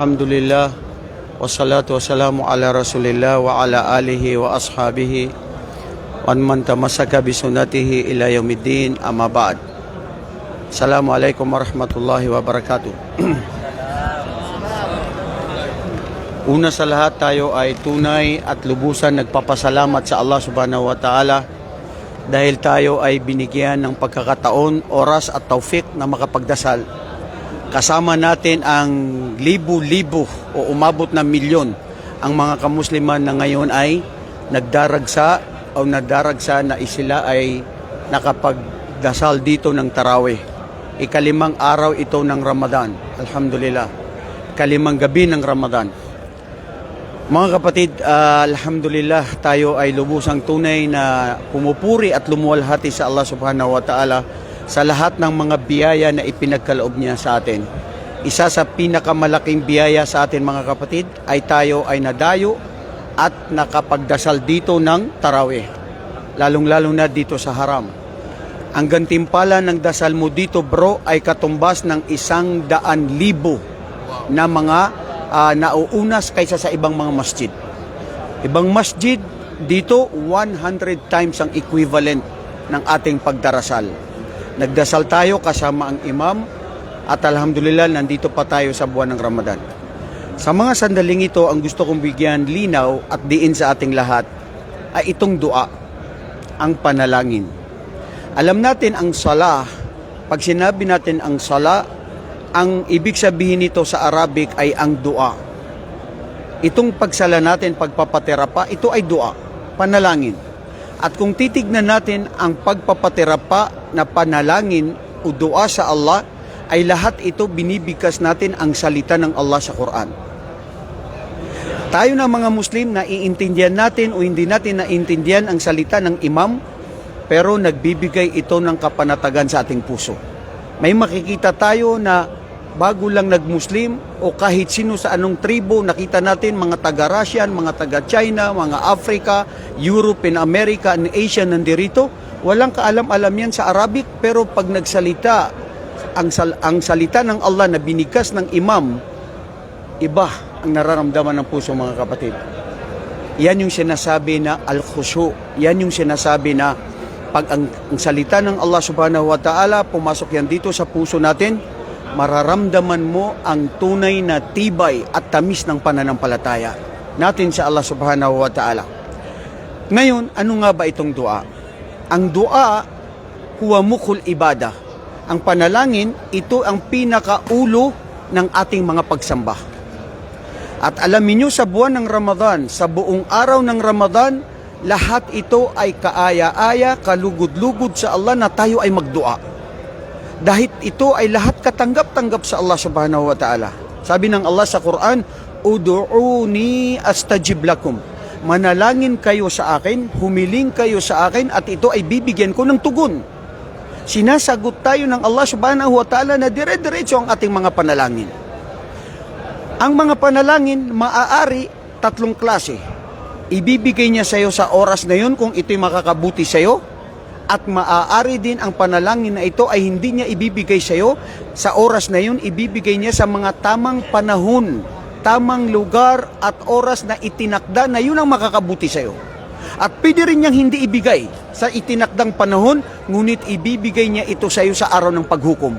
Alhamdulillah wassalatu wassalamu ala Rasulillah wa ala alihi wa ashabihi wa man tamassaka bi sunnatihi ila yaumiddin amma ba'd. Assalamualaikum warahmatullahi wabarakatuh. Una sa lahat tayo ay tunay at lubusan nagpapasalamat sa Allah subhanahu wa ta'ala dahil tayo ay binigyan ng pagkakataon, oras at taufik na makapagdasal Kasama natin ang libu-libo o umabot na milyon ang mga kamusliman na ngayon ay nagdaragsa o nadaragsa na sila ay nakapagdasal dito ng tarawih. Ikalimang araw ito ng Ramadan. Alhamdulillah. Kalimang gabi ng Ramadan. Mga kapatid, ah, alhamdulillah tayo ay lubusang tunay na pumupuri at lumuwalhati sa Allah subhanahu wa ta'ala sa lahat ng mga biyaya na ipinagkaloob niya sa atin. Isa sa pinakamalaking biyaya sa atin mga kapatid ay tayo ay nadayo at nakapagdasal dito ng tarawih. Lalong-lalong na dito sa haram. Ang gantimpala ng dasal mo dito bro ay katumbas ng isang daan libo na mga ah, nauunas kaysa sa ibang mga masjid. Ibang masjid dito 100 times ang equivalent ng ating pagdarasal. Nagdasal tayo kasama ang imam at alhamdulillah nandito pa tayo sa buwan ng Ramadan. Sa mga sandaling ito, ang gusto kong bigyan linaw at diin sa ating lahat ay itong dua, ang panalangin. Alam natin ang sala, pag sinabi natin ang sala, ang ibig sabihin nito sa Arabic ay ang dua. Itong pagsala natin, pagpapatera pa, ito ay dua, panalangin. At kung titignan natin ang pagpapatera pa na panalangin o dua sa Allah, ay lahat ito binibigkas natin ang salita ng Allah sa Quran. Tayo na mga Muslim, naiintindihan natin o hindi natin naiintindihan ang salita ng imam, pero nagbibigay ito ng kapanatagan sa ating puso. May makikita tayo na bago lang nag-Muslim o kahit sino sa anong tribo, nakita natin mga taga-Russian, mga taga-China, mga Africa, Europe and America and Asia nandirito. Walang kaalam-alam yan sa Arabic, pero pag nagsalita, ang, sal- ang salita ng Allah na binigkas ng imam, iba ang nararamdaman ng puso mga kapatid. Yan yung sinasabi na al-khushu. Yan yung sinasabi na pag ang, ang salita ng Allah subhanahu wa ta'ala, pumasok yan dito sa puso natin, mararamdaman mo ang tunay na tibay at tamis ng pananampalataya natin sa Allah subhanahu wa ta'ala. Ngayon, ano nga ba itong dua? Ang dua, huwa mukul ibada. Ang panalangin, ito ang pinakaulo ng ating mga pagsamba. At alamin nyo sa buwan ng Ramadan, sa buong araw ng Ramadan, lahat ito ay kaaya-aya, kalugod-lugod sa Allah na tayo ay magdua. Dahil ito ay lahat katanggap-tanggap sa Allah subhanahu wa ta'ala. Sabi ng Allah sa Quran, Udu'uni astajib lakum. Manalangin kayo sa akin, humiling kayo sa akin, at ito ay bibigyan ko ng tugon. Sinasagot tayo ng Allah subhanahu wa ta'ala na dire-diretso ang ating mga panalangin. Ang mga panalangin, maaari tatlong klase. Ibibigay niya sa iyo sa oras na yun kung ito'y makakabuti sa iyo at maaari din ang panalangin na ito ay hindi niya ibibigay sa iyo sa oras na yun, ibibigay niya sa mga tamang panahon, tamang lugar at oras na itinakda na yun ang makakabuti sa iyo. At pwede rin niyang hindi ibigay sa itinakdang panahon, ngunit ibibigay niya ito sa iyo sa araw ng paghukom.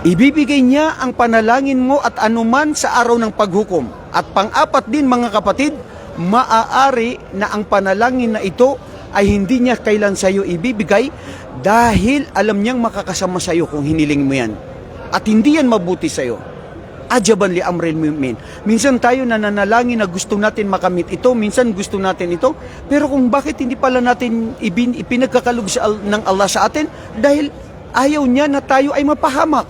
Ibibigay niya ang panalangin mo at anuman sa araw ng paghukom. At pang-apat din mga kapatid, maaari na ang panalangin na ito ay hindi niya kailan sa iyo ibibigay dahil alam niyang makakasama sa iyo kung hiniling mo yan. At hindi yan mabuti sa iyo. Ajaban li amril mu'min. Minsan tayo nananalangin na gusto natin makamit ito, minsan gusto natin ito, pero kung bakit hindi pala natin ibin, ipinagkakalog sa, ng Allah sa atin dahil ayaw niya na tayo ay mapahamak.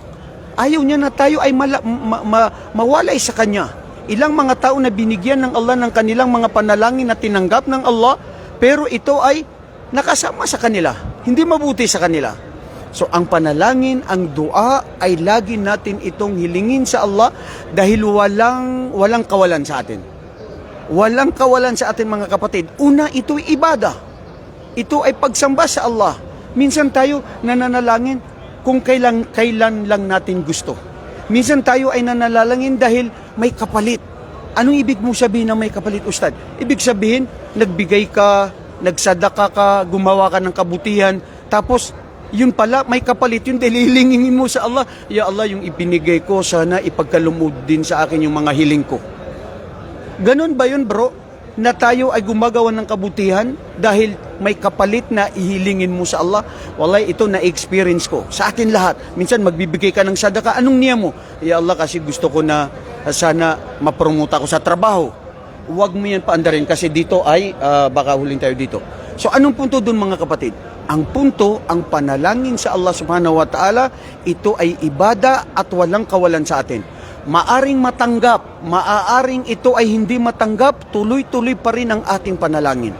Ayaw niya na tayo ay mala, ma, ma- mawalay sa Kanya. Ilang mga tao na binigyan ng Allah ng kanilang mga panalangin na tinanggap ng Allah, pero ito ay nakasama sa kanila. Hindi mabuti sa kanila. So ang panalangin, ang dua ay lagi natin itong hilingin sa Allah dahil walang walang kawalan sa atin. Walang kawalan sa atin mga kapatid. Una, ito'y ibada. Ito ay pagsamba sa Allah. Minsan tayo nananalangin kung kailan kailan lang natin gusto. Minsan tayo ay nananalangin dahil may kapalit. Anong ibig mo sabihin na may kapalit, Ustad? Ibig sabihin, nagbigay ka, nagsadaka ka, gumawa ka ng kabutihan, tapos yun pala, may kapalit yun dahil hilingin mo sa Allah. Ya Allah, yung ibinigay ko, sana ipagkalumod din sa akin yung mga hiling ko. Ganon ba yun bro? Na tayo ay gumagawa ng kabutihan dahil may kapalit na ihilingin mo sa Allah? Walay, ito na-experience ko. Sa atin lahat. Minsan magbibigay ka ng sadaka. Anong niya mo? Ya Allah, kasi gusto ko na sana mapromote ako sa trabaho. Huwag mo yan paandarin kasi dito ay uh, baka huling tayo dito. So anong punto doon mga kapatid? Ang punto, ang panalangin sa Allah subhanahu wa ta'ala, ito ay ibada at walang kawalan sa atin maaring matanggap, maaaring ito ay hindi matanggap, tuloy-tuloy pa rin ang ating panalangin.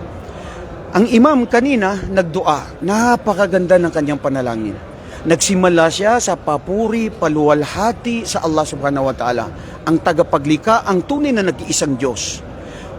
Ang imam kanina nagdua, napakaganda ng kanyang panalangin. Nagsimula siya sa papuri, paluwalhati sa Allah subhanahu wa ta'ala, ang tagapaglika, ang tunay na nag-iisang Diyos.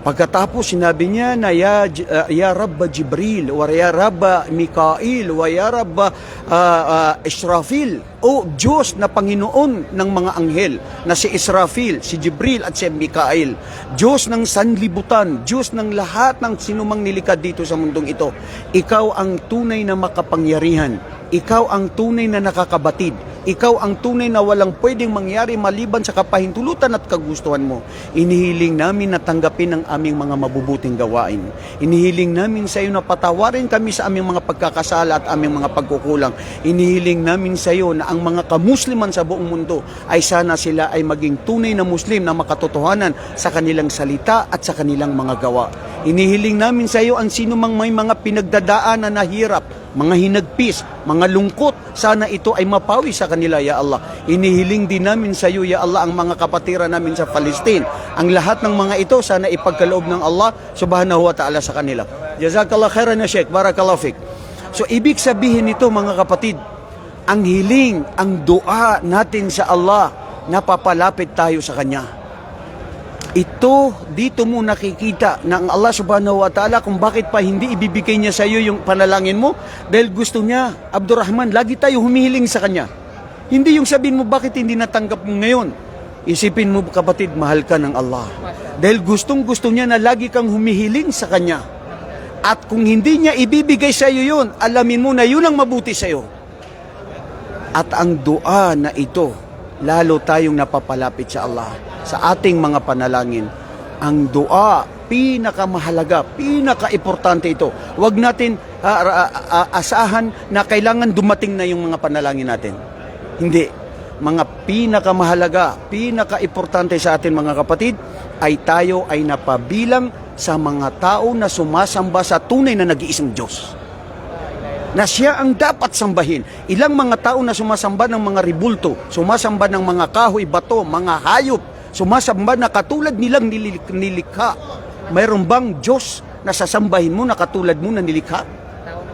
Pagkatapos sinabi niya na ya, uh, ya Rabba Jibril, wa ya Rabba Mikail, wa ya Rabba uh, uh, Israfil, o Diyos na Panginoon ng mga anghel, na si Israfil, si Jibril at si Mikail, Diyos ng sanlibutan, Diyos ng lahat ng sinumang nilikad dito sa mundong ito. Ikaw ang tunay na makapangyarihan, ikaw ang tunay na nakakabatid, ikaw ang tunay na walang pwedeng mangyari maliban sa kapahintulutan at kagustuhan mo. Inihiling namin na tanggapin ang aming mga mabubuting gawain. Inihiling namin sa iyo na patawarin kami sa aming mga pagkakasala at aming mga pagkukulang. Inihiling namin sa iyo na ang mga kamusliman sa buong mundo ay sana sila ay maging tunay na muslim na makatotohanan sa kanilang salita at sa kanilang mga gawa. Inihiling namin sa iyo ang sino mang may mga pinagdadaanan na hirap, mga hinagpis, mga lungkot, sana ito ay mapawi sa kanila, Ya Allah. Inihiling din namin sa iyo, Ya Allah, ang mga kapatira namin sa Palestine. Ang lahat ng mga ito, sana ipagkaloob ng Allah subhanahu wa ta'ala sa kanila. Jazakallah khairan ya Sheikh, barakallahu fik. So, ibig sabihin nito mga kapatid, ang hiling, ang dua natin sa Allah, napapalapit tayo sa Kanya. Ito, dito mo nakikita ng Allah subhanahu wa ta'ala kung bakit pa hindi ibibigay niya sa iyo yung panalangin mo. Dahil gusto niya, Abdurrahman, lagi tayo humihiling sa Kanya. Hindi yung sabihin mo, bakit hindi natanggap mo ngayon? Isipin mo, kapatid, mahal ka ng Allah. Dahil gustong gusto niya na lagi kang humihiling sa Kanya. At kung hindi niya ibibigay sa iyo yun, alamin mo na yun ang mabuti sa iyo. At ang dua na ito, lalo tayong napapalapit sa Allah sa ating mga panalangin. Ang dua, pinakamahalaga, pinaka-importante ito. Huwag natin uh, uh, uh, asahan na kailangan dumating na yung mga panalangin natin. Hindi. Mga pinakamahalaga, pinaka-importante sa atin mga kapatid, ay tayo ay napabilang sa mga tao na sumasamba sa tunay na nag-iisang Diyos na siya ang dapat sambahin. Ilang mga tao na sumasamba ng mga ribulto, sumasamba ng mga kahoy, bato, mga hayop, sumasamba na katulad nilang nilik- nilikha. Mayroon bang Diyos na sasambahin mo na katulad mo na nilikha?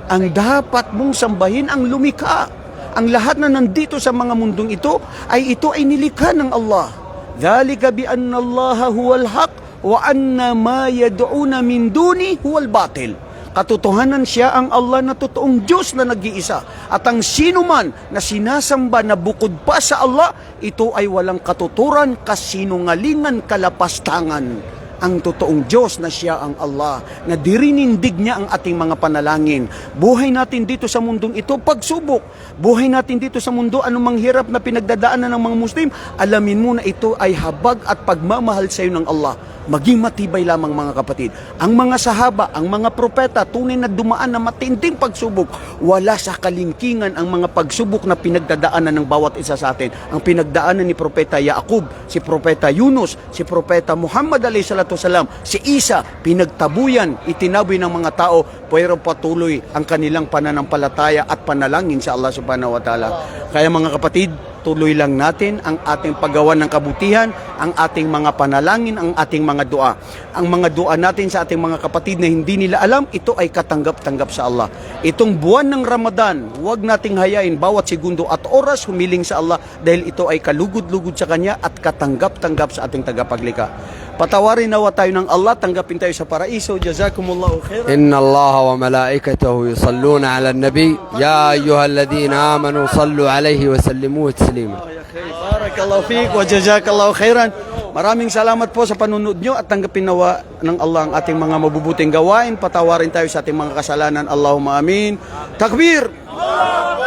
Ang dapat mong sambahin ang lumikha. Ang lahat na nandito sa mga mundong ito ay ito ay nilikha ng Allah. Dhalika bi anna Allah huwal haq wa anna ma yad'una min duni huwal batil. Katotohanan siya ang Allah na totoong Diyos na nag-iisa. At ang sino man na sinasamba na bukod pa sa Allah, ito ay walang katuturan, kasinungalingan, kalapastangan ang totoong Diyos na siya ang Allah, na dirinindig niya ang ating mga panalangin. Buhay natin dito sa mundong ito, pagsubok. Buhay natin dito sa mundo, anumang hirap na pinagdadaanan ng mga Muslim, alamin mo na ito ay habag at pagmamahal sa iyo ng Allah. Maging matibay lamang mga kapatid. Ang mga sahaba, ang mga propeta, tunay na dumaan na matinding pagsubok. Wala sa kalingkingan ang mga pagsubok na pinagdadaanan ng bawat isa sa atin. Ang pinagdaanan ni Propeta Yaakub, si Propeta Yunus, si Propeta Muhammad alayhi wasalam, si Isa, pinagtabuyan, itinaboy ng mga tao, pero patuloy ang kanilang pananampalataya at panalangin sa Allah subhanahu wa ta'ala. Kaya mga kapatid, tuloy lang natin ang ating paggawa ng kabutihan, ang ating mga panalangin, ang ating mga dua. Ang mga dua natin sa ating mga kapatid na hindi nila alam, ito ay katanggap-tanggap sa Allah. Itong buwan ng Ramadan, huwag nating hayain bawat segundo at oras humiling sa Allah dahil ito ay kalugod-lugod sa Kanya at katanggap-tanggap sa ating tagapaglikha. Patawarin nawa tayo ng Allah, tanggapin tayo sa paraiso. Jazakumullahu khairan. Inna Allah wa malaikatahu yusalluna ala nabi. Ya ayyuhalladhina amanu sallu alayhi wa sallimu taslima. Barakallahu fiik wa jazakallahu khairan. Maraming salamat po sa panunod nyo at tanggapin nawa ng Allah ang ating mga mabubuting gawain. Patawarin tayo sa ating mga kasalanan. Allahumma amin. Takbir! Allah!